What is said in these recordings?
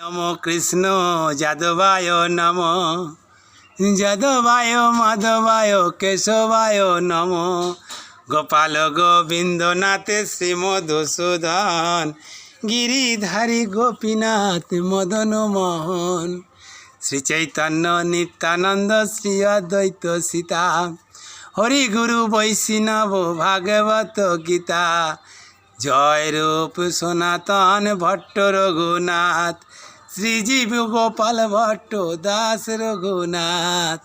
নম কৃষ্ণ, যাদবায় নম। যাদবায়, মাধবায়, কেশবায় নম। গোপাল গোবিন্দনাথ শ্রী মধুসূদন গিরিধারী গোপীনাথ মদন মোহন। শ্রী চৈতন্য নিত্যানন্দ, শ্রী অদ্বৈত সীতা। হরি গুরু বৈষ্ণব ভাগবত গীতা। জয় রূপ সনাতন ভট্ট রঘুনাথ শ্রীজীব গোপাল ভট্ট দাস রঘুনাথ।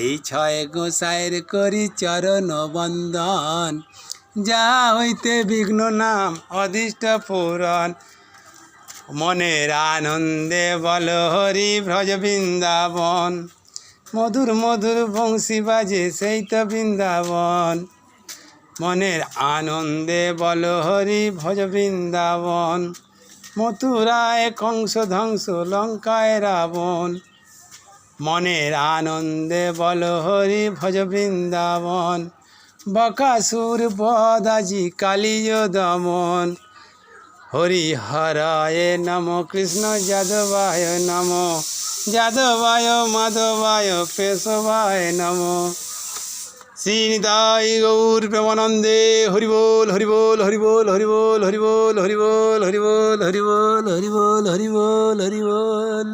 এই ছয় গোসাইয়ের করি চরণ বন্দন, যা হইতে বিঘ্ন নাম অদিষ্ট পূরণ। মনের আনন্দে বল হরি ভ্রজ বৃন্দাবন, মধুর মধুর বংশী বাজে সেই তো বৃন্দাবন। মনের আনন্দে বল হরি ভজ বৃন্দাবন। মথুরায় কংস ধ্বংস, লঙ্কায় রাবণ। মনের আনন্দে বল হরি ভজ বৃন্দাবন। বকাসুর বদাজি কালিয় দমন। হরি হরায় নম কৃষ্ণ যাদবায় নম। যাদবায় মাধবায় পেশবায় নম। শ্রীনিতাই গৌর প্রেমানন্দে হরিবোল হরিবোল হরিবোল হরিবোল হরিবোল হরিবোল হরিবোল হরিবোল হরিবোল হরিবোল হরিবোল